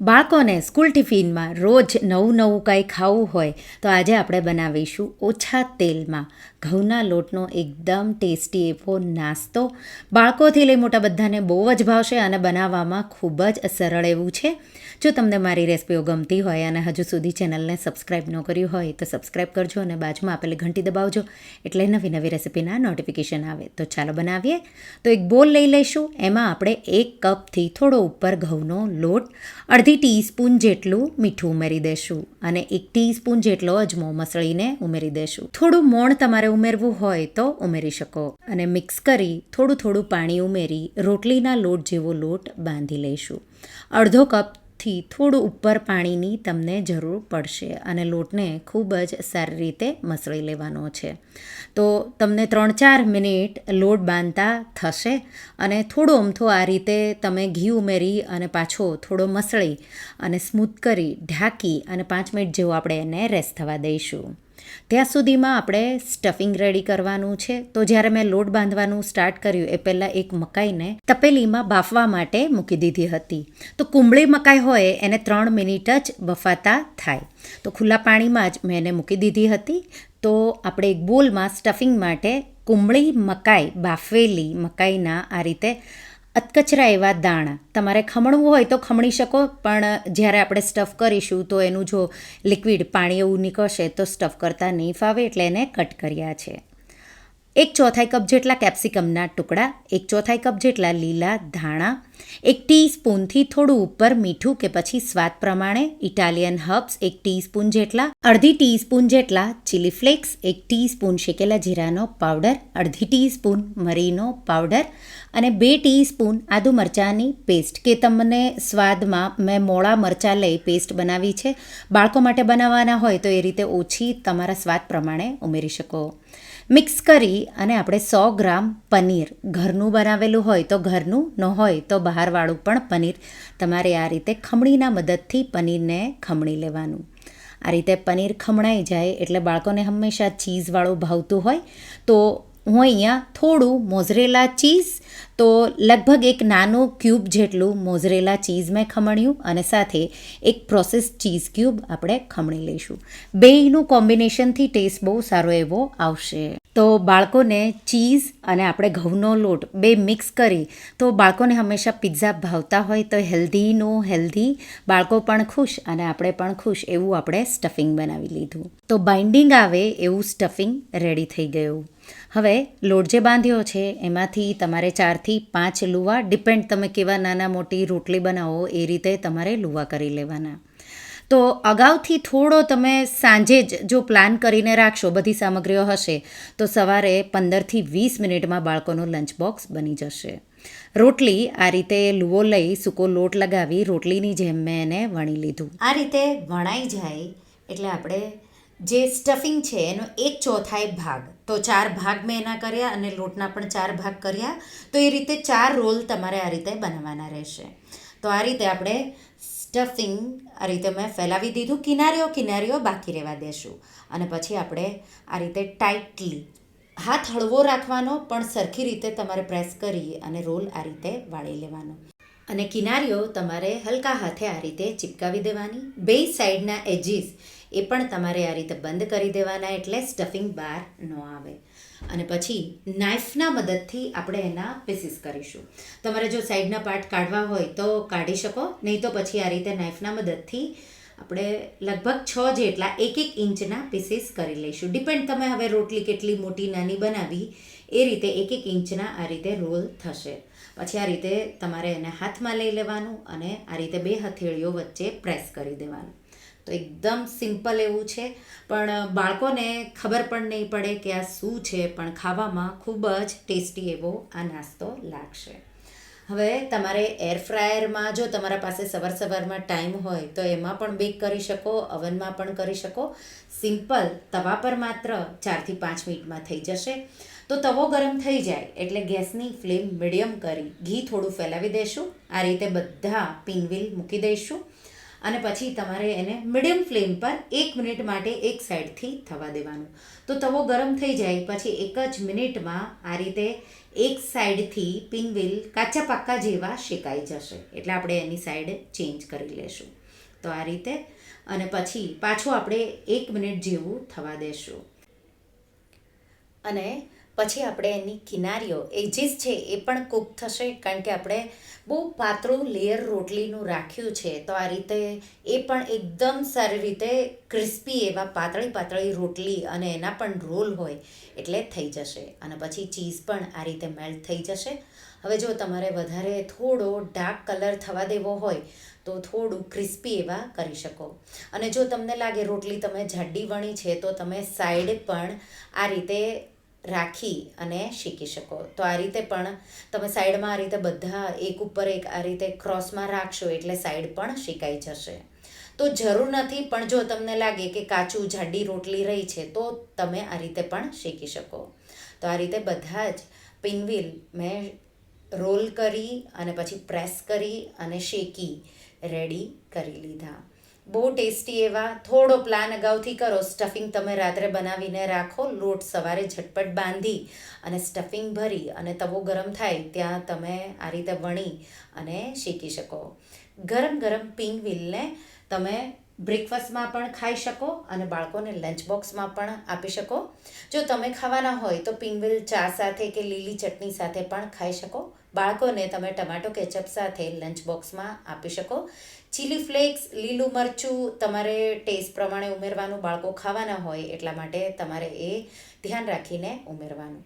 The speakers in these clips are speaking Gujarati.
બાળકોને સ્કૂલ ટિફિનમાં રોજ નવું નવું કંઈ ખાવું હોય તો આજે આપણે બનાવીશું ઓછા તેલમાં. ઘઉંના લોટનો એકદમ ટેસ્ટી એવો નાસ્તો. બાળકોથી લઈ મોટા બધાને બહુ જ ભાવશે અને બનાવવામાં ખૂબ જ સરળ એવું છે. જો તમને મારી રેસિપીઓ ગમતી હોય અને હજુ સુધી ચેનલને સબસ્ક્રાઈબ ન કર્યું હોય તો સબસ્ક્રાઈબ કરજો અને બાજુમાં આપેલી ઘંટી દબાવજો એટલે નવી નવી રેસિપીના નોટિફિકેશન આવે. તો ચાલો બનાવીએ. તો એક બોલ લઈ લઈશું. એમાં આપણે એક કપથી થોડો ઉપર ઘઉંનો લોટ અડધી ટીસ્પૂન જેટલું મીઠું ઉમેરી દેશું અને એક ટીસ્પૂન જેટલો અજમો મસળીને ઉમેરી દેશું. થોડું મોણ તમારે ઉમેરવું હોય તો ઉમેરી શકો અને મિક્સ કરી થોડું થોડું પાણી ઉમેરી રોટલીના લોટ જેવો લોટ બાંધી લઈશું. અડધો કપ થી થોડું ઉપર પાણીની તમને જરૂર પડશે અને લોટને ખૂબ જ સારી રીતે મસળી લેવાનો છે. તો તમને ત્રણ ચાર મિનિટ લોટ બાંધતા થશે અને થોડો અમથો આ રીતે તમે ઘી ઉમેરી અને પાછો થોડો મસળી અને સ્મૂથ કરી ઢાંકી અને પાંચ મિનિટ જેવું આપણે એને રેસ્ટ થવા દઈશું. ત્યાં સુધીમાં આપણે સ્ટફિંગ રેડી કરવાનું છે. તો જ્યારે મેં લોટ બાંધવાનું સ્ટાર્ટ કર્યું, એ પહેલાં એક મકાઈને તપેલીમાં બાફવા માટે મૂકી દીધી હતી. તો કુંબળી મકાઈ હોય, એને ત્રણ મિનિટ જ બફાતા થાય. તો ખુલ્લા પાણીમાં જ મેં એને મૂકી દીધી હતી. તો આપણે એક બોલમાં સ્ટફિંગ માટે કુંબળી મકાઈ, બાફેલી મકાઈના આ રીતે અધકચરા એવા દાણા. તમારે ખમણવું હોય તો ખમણી શકો, પણ જ્યારે આપણે સ્ટફ કરીશું તો એનું જો લિક્વિડ પાણી એવું નીકળશે તો સ્ટફ કરતાં નહીં ફાવે એટલે એને કટ કર્યા છે. એક ચોથાઈ કપ જેટલા કેપ્સિકમના ટુકડા, એક ચોથાઈ કપ જેટલા લીલા ધાણા, એક ટીસ્પૂનથી થોડું ઉપર મીઠું કે પછી સ્વાદ પ્રમાણે, ઇટાલિયન હર્બ્સ એક ટીસ્પૂન જેટલા, અડધી ટીસ્પૂન જેટલા ચીલી ફ્લેક્સ, એક ટીસ્પૂન શેકેલા જીરાનો પાવડર, અડધી ટીસ્પૂન મરીનો પાવડર અને બે ટીસ્પૂન આદુ મરચાંની પેસ્ટ કે તમને સ્વાદમાં મેં મોળા મરચાં લઈ પેસ્ટ બનાવી છે, બાળકો માટે બનાવવાના હોય તો એ રીતે ઓછી તમારા સ્વાદ પ્રમાણે ઉમેરી શકો. મિક્સ કરી અને આપણે સો ગ્રામ પનીર ઘરનું બનાવેલું હોય તો ઘરનું, ન હોય તો બહારવાળું પણ પનીર. તમારે આ રીતે ખમણીના મદદથી પનીરને ખમણી લેવાનું. આ રીતે પનીર ખમણાઈ જાય એટલે બાળકોને હંમેશા ચીઝવાળું ભાવતું હોય તો હું અહીંયા થોડું મોઝરેલા ચીઝ, તો લગભગ એક નાનું ક્યુબ જેટલું મોઝરેલા ચીઝ મેં ખમણ્યું અને સાથે એક પ્રોસેસ ચીઝ ક્યુબ આપણે ખમણી લઈશું. બેયનું કોમ્બિનેશનથી ટેસ્ટ બહુ સારો એવો આવશે. તો બાળકોને ચીઝ અને આપણે ઘઉંનો લોટ બે મિક્સ કરી, તો બાળકોને હંમેશા પિઝા ભાવતા હોય તો હેલ્ધીનું, હેલ્ધી. બાળકો પણ ખુશ અને આપણે પણ ખુશ એવું આપણે સ્ટફિંગ બનાવી લીધું. તો બાઇન્ડિંગ આવે એવું સ્ટફિંગ રેડી થઈ ગયું. હવે લોટ જે બાંધ્યો છે એમાંથી તમારે ચારથી પાંચ લુવા, ડિપેન્ડ તમે કેવા નાના મોટી રોટલી બનાવો એ રીતે તમારે લુવા કરી લેવાના. તો અગાઉથી થોડો તમે સાંજે જ જો પ્લાન કરીને રાખશો, બધી સામગ્રીઓ હશે, તો સવારે પંદરથી વીસ મિનિટમાં બાળકોનું લંચ બોક્સ બની જશે. રોટલી આ રીતે લુવો લઈ સૂકો લોટ લગાવી રોટલીની જેમ મેં એને વણી લીધું. આ રીતે વણાઈ જાય એટલે આપણે જે સ્ટફિંગ છે એનો એક ચોથાઈ ભાગ, તો ચાર ભાગ મેં એના કર્યા અને લોટના પણ ચાર ભાગ કર્યા, તો એ રીતે ચાર રોલ તમારે આ રીતે બનાવવાના રહેશે. તો આ રીતે આપણે સ્ટફિંગ આ રીતે મેં ફેલાવી દીધું. કિનારીઓ કિનારીઓ બાકી રહેવા દેશું. અને પછી આપણે આ રીતે ટાઇટલી હાથ હળવો રાખવાનો, પણ સરખી રીતે તમારે પ્રેસ કરી અને રોલ આ રીતે વાળી લેવાનો. અને કિનારીઓ તમારે હલકા હાથે આ રીતે ચિપકાવી દેવાની. બે સાઈડના એજીસ એ પણ તમારે આ રીતે બંધ કરી દેવાના, એટલે સ્ટફિંગ બહાર ન આવે. અને પછી નાઇફના મદદથી આપણે એના પીસીસ કરીશું. તમારે જો સાઈડના પાર્ટ કાઢવા હોય તો કાઢી શકો, નહીં તો પછી આ રીતે નાઇફના મદદથી આપણે લગભગ છ જેટલા એક એક ઇંચના પીસીસ કરી લઈશું. ડિપેન્ડ તમે હવે રોટલી કેટલી મોટી, નાની બનાવી, એ રીતે એક એક ઇંચના આ રીતે રોલ થશે. પછી આ રીતે તમારે એને હાથમાં લઈ લેવાનું અને આ રીતે બે હથેળીઓ વચ્ચે પ્રેસ કરી દેવાનું. તો એકદમ સિમ્પલ એવું છે. પણ બાળકોને ખબર પણ નહીં પડે કે આ શું છે, પણ ખાવામાં ખૂબ જ ટેસ્ટી એવો આ નાસ્તો લાગશે. હવે તમારે એર ફ્રાયરમાં જો તમારા પાસે સવાર સવારમાં ટાઈમ હોય, તો એમાં પણ બેક કરી શકો, અવનમાં પણ કરી શકો. સિમ્પલ તવા પર માત્ર ચારથી પાંચ મિનિટમાં થઈ જશે. તો તવો ગરમ થઈ જાય, એટલે ગેસની ફ્લેમ મીડિયમ કરી ઘી થોડું ફેલાવી દઈશું આ રીતે બધા પિનવીલ મૂકી દઈશું. અને પછી તમારે એને મીડિયમ ફ્લેમ પર એક મિનિટ માટે એક સાઈડથી થવા દેવાનું. તો તવો ગરમ થઈ જાય, પછી એક જ મિનિટમાં આ રીતે એક સાઈડથી પિનવ્હીલ કાચા પાક્કા જેવા શેકાઈ જશે. એટલે આપણે એની સાઈડ ચેન્જ કરી લેશું. તો આ રીતે અને પછી પાછું આપણે એક મિનિટ જેવું થવા દેશું. અને પછી આપણે એની કિનારીઓ એજીસ છે એ પણ કૂક થશે કારણ કે આપણે બહુ પાતળું લેયર રોટલીનું રાખ્યું છે, તો આ રીતે એ પણ એકદમ સારી રીતે ક્રિસ્પી એવા પાતળી પાતળી રોટલી અને એના પણ રોલ હોય એટલે થઈ જશે. અને પછી ચીઝ પણ આ રીતે મેલ્ટ થઈ જશે. હવે જો તમારે વધારે થોડો ડાર્ક કલર થવા દેવો હોય, તો થોડું ક્રિસ્પી એવા કરી શકો. અને જો તમને લાગે રોટલી તમે જાડી વણી છે, તો તમે સાઈડ પણ આ રીતે રાખી અને શીખી શકો. તો આ રીતે પણ તમે સાઈડમાં આ રીતે બધા એક ઉપર એક આ રીતે ક્રોસમાં રાખશો એટલે સાઈડ પણ શીખાઈ જશે. તો જરૂર નથી, પણ જો તમને લાગે કે કાચું જાડી રોટલી રહી છે, તો તમે આ રીતે પણ શેકી શકો. તો આ રીતે બધા જ પિનવીલ મેં રોલ કરી અને પછી પ્રેસ કરી અને શેકી, રેડી કરી લીધા. બહુ ટેસ્ટી એવા, થોડો પ્લાન અગાઉથી કરો. સ્ટફિંગ તમે રાત્રે બનાવીને રાખો, લોટ સવારે ઝટપટ બાંધી અને સ્ટફિંગ ભરી અને તવો ગરમ થાય ત્યાં તમે આ રીતે વણી અને શેકી શકો. ગરમ ગરમ પિંગ વ્હીલને તમે બ્રેકફાસ્ટમાં પણ ખાઈ શકો અને બાળકોને લંચ બોક્સમાં પણ આપી શકો. જો તમે ખાવાના હોય તો પિંગવિલ ચા સાથે કે લીલી ચટણી સાથે પણ ખાઈ શકો. બાળકોને તમે ટમાટો કેચઅપ સાથે લંચ બોક્સમાં આપી શકો. ચીલી ફ્લેક્સ લીલું મરચું, તમારે ટેસ્ટ પ્રમાણે ઉમેરવાનું, બાળકો ખાવાના હોય એટલા માટે તમારે એ ધ્યાન રાખીને ઉમેરવાનું.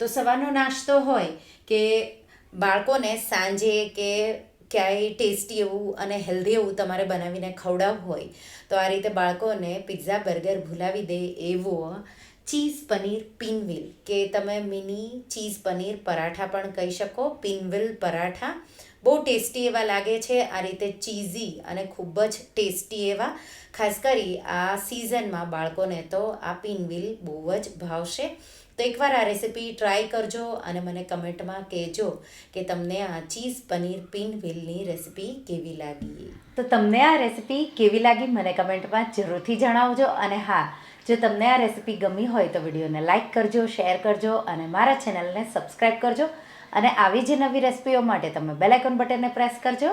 તો સવારનો નાસ્તો હોય કે બાળકોને સાંજે કે ક્યાંય ટેસ્ટી એવું અને હેલ્ધી એવું તમારે બનાવીને ખવડાવવું હોય, તો આ રીતે બાળકોને પિઝા બર્ગર ભૂલાવી દે એવો ચીઝ પનીર પિનવિલ, કે તમે મિની ચીઝ પનીર પરાઠા પણ કહી શકો, પિનવિલ પરાઠા બહુ ટેસ્ટી એવા લાગે છે. આ રીતે ચીઝી અને ખૂબ જ ટેસ્ટી એવા. ખાસ કરી આ સિઝનમાં બાળકોને તો આ પિનવિલ બહુ જ ભાવશે. તો એકવાર આ રેસીપી ટ્રાય કરજો અને મને કમેન્ટમાં કહેજો કે તમને આ ચીઝ પનીર પિન વ્હીલની રેસીપી કેવી લાગી. તો તમને આ રેસીપી કેવી લાગી મને કમેન્ટમાં જરૂરથી જણાવજો. અને હા, જો તમને આ રેસીપી ગમી હોય તો વિડીયોને લાઇક કરજો, શેર કરજો અને મારા ચેનલને સબસ્ક્રાઈબ કરજો. અને આવી જ નવી રેસિપીઓ માટે તમે બેલ આઇકોન બટનને પ્રેસ કરજો.